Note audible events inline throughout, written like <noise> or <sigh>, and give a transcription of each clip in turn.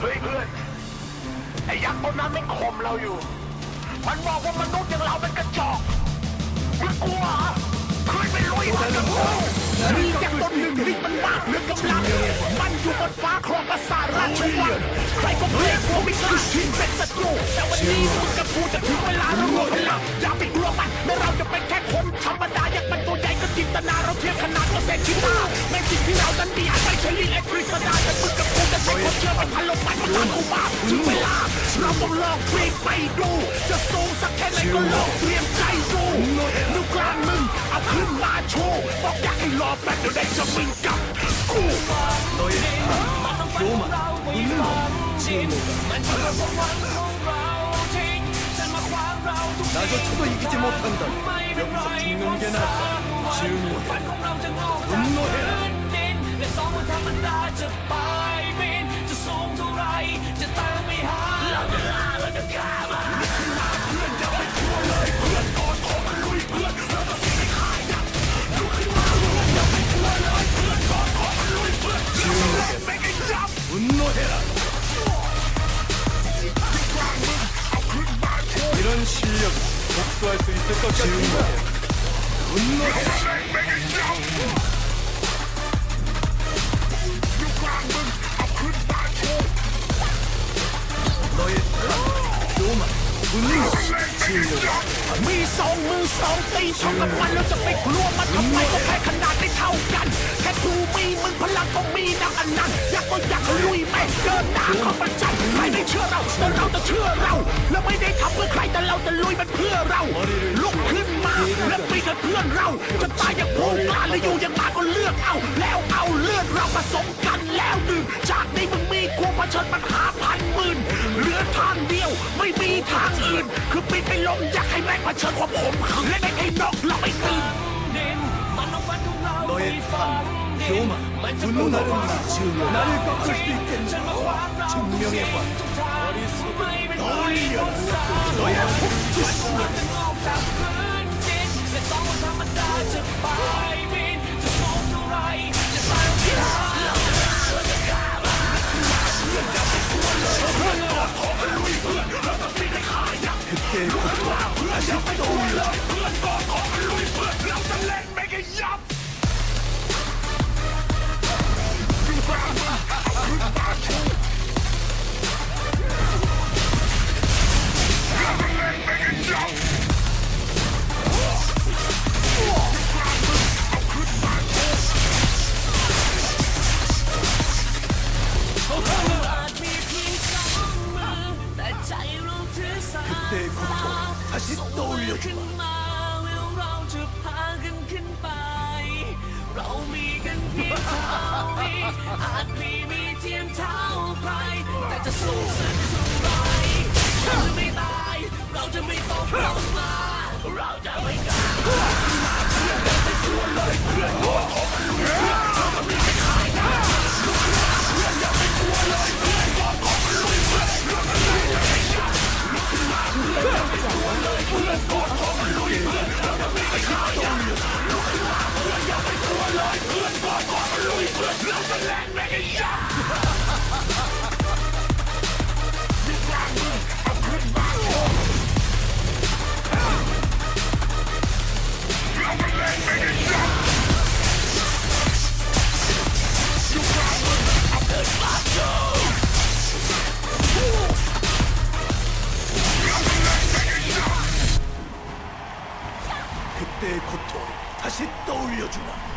เฮ้ยเพื่อน ไอ้ยักษ์ตัวนั้นไม่ข่มเราอยู่ มันบอกว่ามนุษย์อย่างเราเป็นกระจอกมึงกลัวเหรอขึ้นไปลุยมันกับกูมียักษ์ตัวหนึ่งที่มันมากเหลือกำลัง มันอยู่บนฟ้าครองปราสาทราชวังใครก็เกลียดกูไม่กล้าทิ้งเป็นศัตรูแต่วันนี้มึงกับกูจะถึงเวลาเรารวมพลังอย่าไปกลัวมันแม้เราจะเป็นแค่คนธรรมดายักษ์มันตัวใหญ่ก็จินตนาเราเทียบขนาดก็เศษชิ้นตาแม้สิ่งที่เรานั้นมีอาจไม่ใช่ลิงเอ็กซ์กฤษดาแต่มึง 발로 빠져가고 막 죽을라 트러블로 프리페이도 저 소삭해 내 걸로 드림 짜이도 누구랑은 아픈 마초 뻑야 일러 뺏는 내 전문가 구 너의 로마 웃는 나조차도 이기지 못한다. 여기서 죽는 게 낫다. 복수할 수 있을 것 같습니다. 분노. 너의 로마. ถึงหมีสองมือสองตีชกกับมันแล้วจะไปกลัวมันทำไมก็แค่ขนาดไม่เท่ากัน แค่ดูมีมึงพลังก็มีนักอันนั้นอยากก็อยากลุยแม่เดินหน้าของปัะจันใครไม่เชื่อเราแต่เราจะเชื่อเรา และไม่ได้ทำเพื่อใครแต่เราจะลุยมันเพื่อเราลุกขึ้น และปีกับเพื่อนเรา จะตายอย่างผู้กล้าหรืออยู่อย่างหมาก็เลือกเอา แล้วเอาเลือดเราผสมกันแล้วดื่มจากนี้มึงมีกูเผชิญปัญหาพันหมื่นเหลือทางเดียว ไม่มีทางอื่น คือปิดไปลงอยากให้แม่งเผชิญความขมขื่นและไม่ให้นกเราไม่ตื่น ดินมันต้องฟันของเรา 너의 ให้ฟัง 판, ดิน 교만, มันจะ 분노 나를 지으려 나를 꺾을 수 ฉันมา 있겠는가? ขวางเราทุกสิ่ง 증명해봐. จะสู้สักเท่าไรเราจะไม่ตาย เราจะไม่ตกลงมา เราจะไม่กล้า그때 전투를 다시 떠올려주마.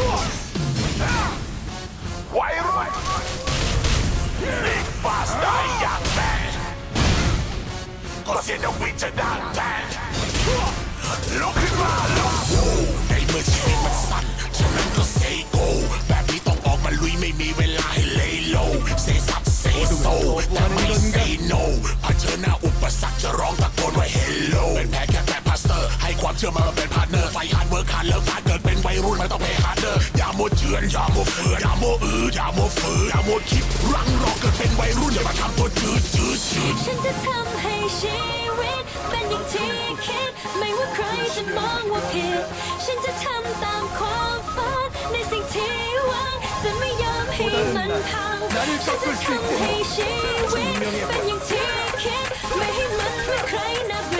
Go! ก็เสียดวิจะด้าแต่ลุกขึ้นมาลุกในเมื่อชีวิตมันสั้นฉะนั้นก็เซโกแบบนี้ต้องออกมาลุยไม่มีเวลาให้เลโลเซซับเซโซแต่ไม่เซโนเผชิญหน้าอุปสรรคจะร้องตะโกนว่าเฮลโลเป็นแพ เชื่อมาเป็นพาร์ทเนอร์ไฟฮาร์ดเวิร์คฮาร์ดเลิฟฮาร์ดเกิดเป็นวัยรุ่นมันต้องเพย์ฮาร์ดเดอร์อย่ามัวเจือนอย่าโมเฟือนอย่าโมอืดอย่าโมฝืนอย่าโมคิดรังรอเกิดเป็นวัยรุ่นอย่ามาทำตัวจืดจืดจืดฉันจะทำให้ชีวิตเป็นอย่างที่คิดไม่ว่าใครจะมองว่าผิดฉันจะทำตามความฝันในสิ่งที่หวังจะไม่ยอมให้มันพังฉันจะทำให้ชีวิตเป็นอย่างที่คิดไม่ให้มันเหมือนใครน่าเบื่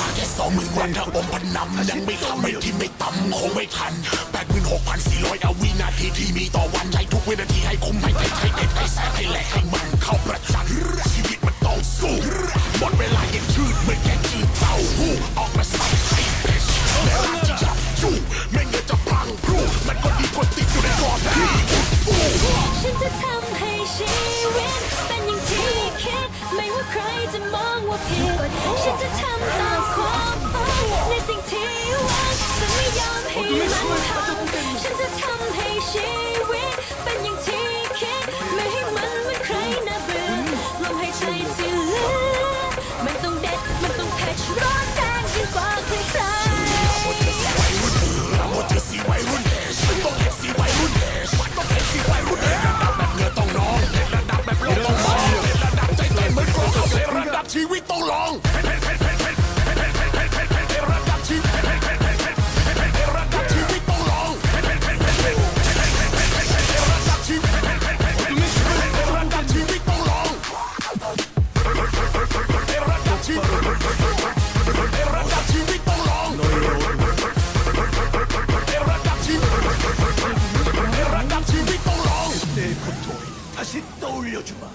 ลาแค่สองหมื่นวันถ้าอมพันนำยังไม่ทำไม่ที่ไม่ต่ำคงไม่ทันแปดหมื่นหกพันสี่ร้อยเอาวินาทีที่มีต่อวันใช้ทุกวินาทีให้คุ้มให้เต็มให้เต็มให้แสบให้แหลกให้มันเข้าประจันชีวิตมันต้องสู้หมดเวลาเยังชืดเหมือนแกงจืดเต้าหู้ออกมาใส่ให้เพชรแม้รักจะจับจู่ไม่เงินจะพังพรูมันก็ดีกว่าติดอยู่ในกรอบที่อู้ฉันจะทำให้ชีวิตเป็นอย่างที่คิดไม่ว่าใครจะมอง ผิดฉันจะทำตามความฝันในสิ่งที่หวังจะไม่ยอมให้มันพังฉันจะทำให้ชีวิตเป็นอย่างที่คิดไม่ให้มันเหมือนใครน่าเบื่อลมหายใจที่เหลือมันต้องเด็ดมันต้องแพชร้อนแรงยิ่งกว่าใคร 다시 떠올려주마.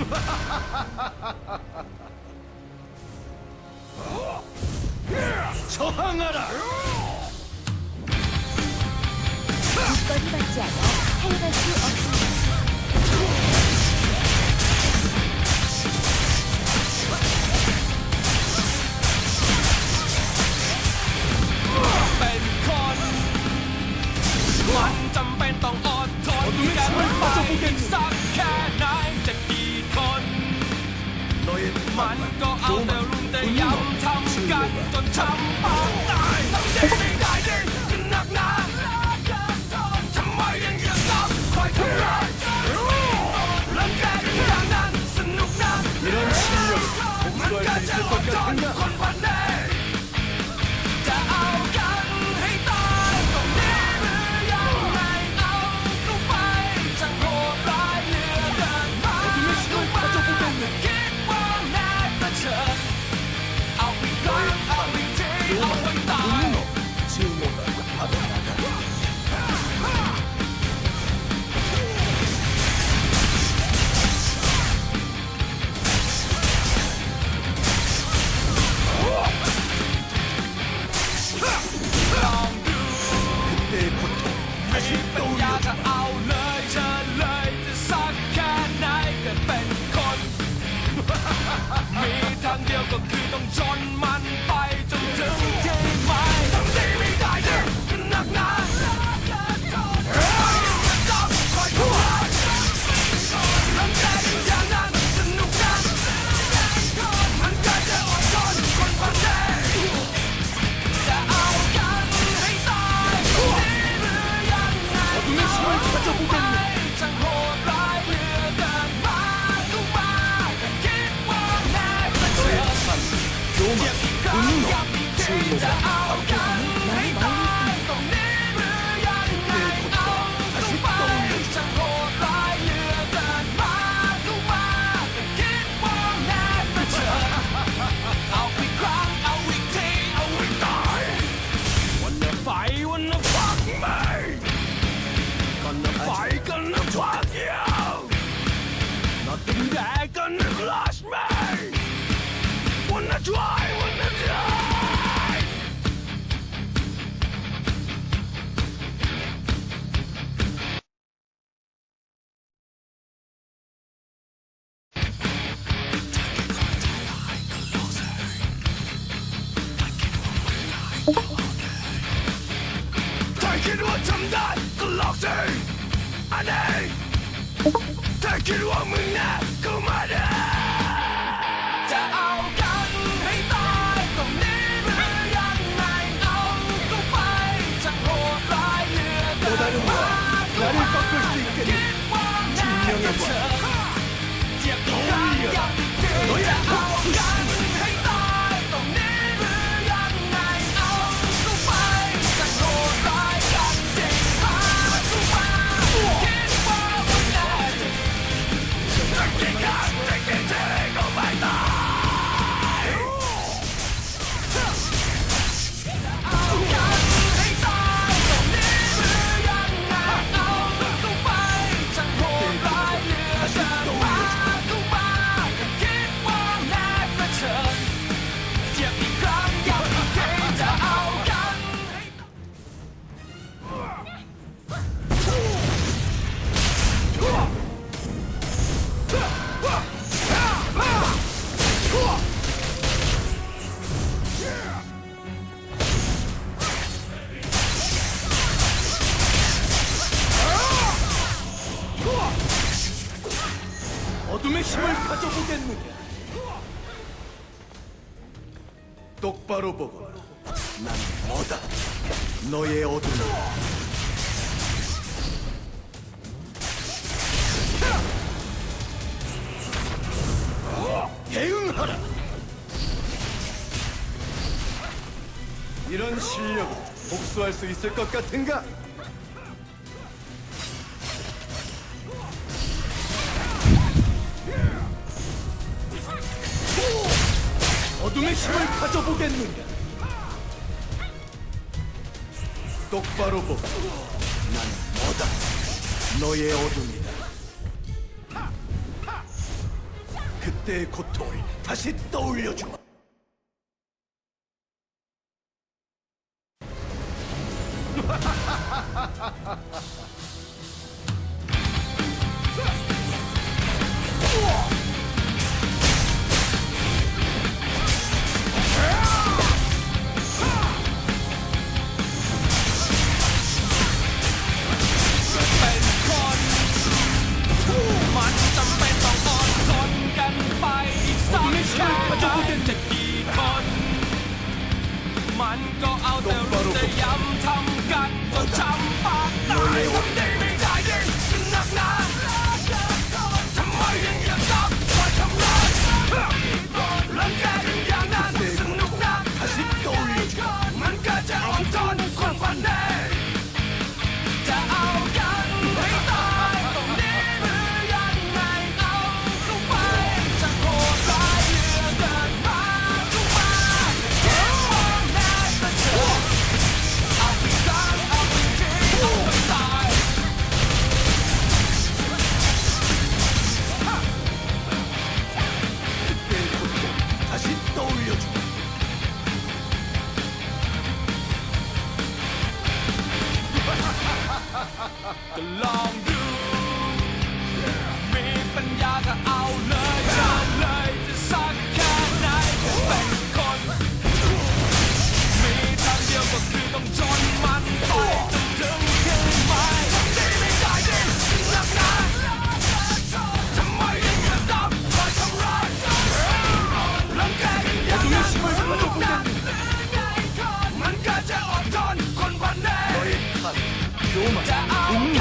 <laughs> 저항하라. 조건이 맞지 않아 사용할 수 없습니다. somebody Nothing! I need! Take it one minute, come on! 바로 보고 난 너다? 너의 어둠 대응하라! 이런 실력 복수할 수 있을 것 같은가? 어둠의 힘을 가져보겠느냐? 똑바로 보고 난 뭐다? 너의 어둠이다. 그때의 고통을 다시 떠올려주마. the long blue. Roma.